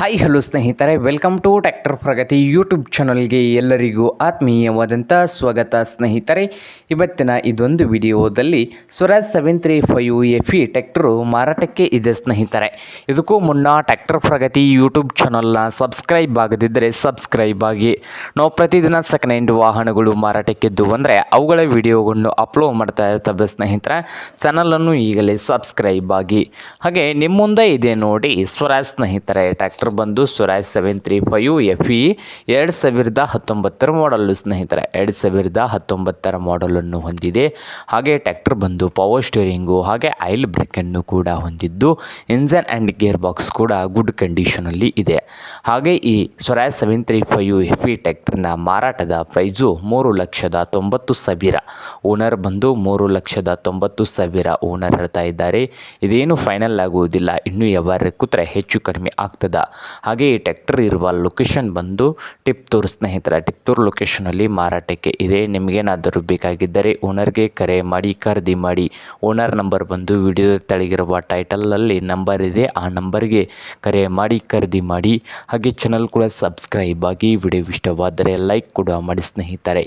Hi hello ಸ್ನೇಹಿತರೆ. Welcome to tractor Pragati YouTube ಚಾನಲ್ಗೆ ಎಲ್ಲರಿಗೂ ಆತ್ಮೀಯವಾದಂಥ ಸ್ವಾಗತ ಸ್ನೇಹಿತರೆ. ಇವತ್ತಿನ ಇದೊಂದು ವಿಡಿಯೋದಲ್ಲಿ Swaraj seven three five F E tractor ಮಾರಾಟಕ್ಕೆ ಇದೆ ಸ್ನೇಹಿತರೆ. ಇದಕ್ಕೂ ಮುನ್ನ ಟ್ಯಾಕ್ಟರ್ ಪ್ರಗತಿ ಯೂಟ್ಯೂಬ್ ಚಾನಲ್ನ ಸಬ್ಸ್ಕ್ರೈಬ್ ಆಗದಿದ್ದರೆ ಸಬ್ಸ್ಕ್ರೈಬ್ ಆಗಿ. ನಾವು ಪ್ರತಿದಿನ ಸೆಕೆಂಡ್ ಹ್ಯಾಂಡ್ ವಾಹನಗಳು ಮಾರಾಟಕ್ಕಿದ್ದು ಅಂದರೆ ಅವುಗಳ ವಿಡಿಯೋಗಳನ್ನು ಅಪ್ಲೋಡ್ ಮಾಡ್ತಾ ಇರ್ತವೆ ಸ್ನೇಹಿತರೆ. ಚಾನಲನ್ನು ಈಗಲೇ ಸಬ್ಸ್ಕ್ರೈಬ್ ಆಗಿ. ಹಾಗೆ ನಿಮ್ಮ ಮುಂದೆ ಇದೆ ನೋಡಿ ಸ್ವರಾಜ್ ಸ್ನೇಹಿತರೆ ಟ್ರ್ಯಾಕ್ಟರ್ ಬಂದು Swaraj seven three five F E ಎರಡು ಸಾವಿರದ ಹತ್ತೊಂಬತ್ತರ ಮಾಡಲ್ಲು ಸ್ನೇಹಿತರೆ. ಎರಡು ಸಾವಿರದ ಹತ್ತೊಂಬತ್ತರ ಮಾಡಲನ್ನು ಹೊಂದಿದೆ. ಹಾಗೆ ಟ್ರ್ಯಾಕ್ಟರ್ ಬಂದು ಪವರ್ ಸ್ಟೇರಿಂಗು ಹಾಗೆ ಆಯಿಲ್ ಬ್ರೇಕನ್ನು ಕೂಡ ಹೊಂದಿದ್ದು ಇಂಜನ್ ಆ್ಯಂಡ್ ಗೇರ್ ಬಾಕ್ಸ್ ಕೂಡ ಗುಡ್ ಕಂಡೀಷನಲ್ಲಿ ಇದೆ. ಹಾಗೆ ಈ Swaraj seven three five F E ಟ್ರ್ಯಾಕ್ಟರ್ನ ಮಾರಾಟದ ಪ್ರೈಸು ಮೂರು ಲಕ್ಷದ ತೊಂಬತ್ತು ಸಾವಿರ. ಓನರ್ ಬಂದು ಮೂರು ಲಕ್ಷದ ತೊಂಬತ್ತು ಸಾವಿರ ಓನರ್ ಹೇಳ್ತಾ ಇದ್ದಾರೆ. ಇದೇನು ಫೈನಲ್ ಆಗುವುದಿಲ್ಲ. ಇನ್ನೂ ಯಾವ ಕೂತ್ರೆ ಹೆಚ್ಚು ಕಡಿಮೆ ಆಗ್ತದ. ಹಾಗೆ ಈ ಟ್ಯಾಕ್ಟರ್ ಇರುವ ಲೊಕೇಶನ್ ಬಂದು ಟಿಪ್ತೂರ್ ಸ್ನೇಹಿತರ, ಟಿಪ್ತೂರ್ ಲೊಕೇಶನಲ್ಲಿ ಮಾರಾಟಕ್ಕೆ ಇದೆ. ನಿಮಗೇನಾದರೂ ಬೇಕಾಗಿದ್ದರೆ ಓನರ್ಗೆ ಕರೆ ಮಾಡಿ, ಖರೀದಿ ಮಾಡಿ. ಓನರ್ ನಂಬರ್ ಬಂದು ವಿಡಿಯೋ ತೆಳಗಿರುವ ಟೈಟಲಲ್ಲಿ ನಂಬರ್ ಇದೆ. ಆ ನಂಬರ್ಗೆ ಕರೆ ಮಾಡಿ, ಖರೀದಿ ಮಾಡಿ. ಹಾಗೆ ಚಾನಲ್ ಕೂಡ ಸಬ್ಸ್ಕ್ರೈಬ್ ಆಗಿ ವಿಡಿಯೋ ಇಷ್ಟವಾದರೆ ಲೈಕ್ ಕೂಡ ಮಾಡಿ ಸ್ನೇಹಿತರೆ.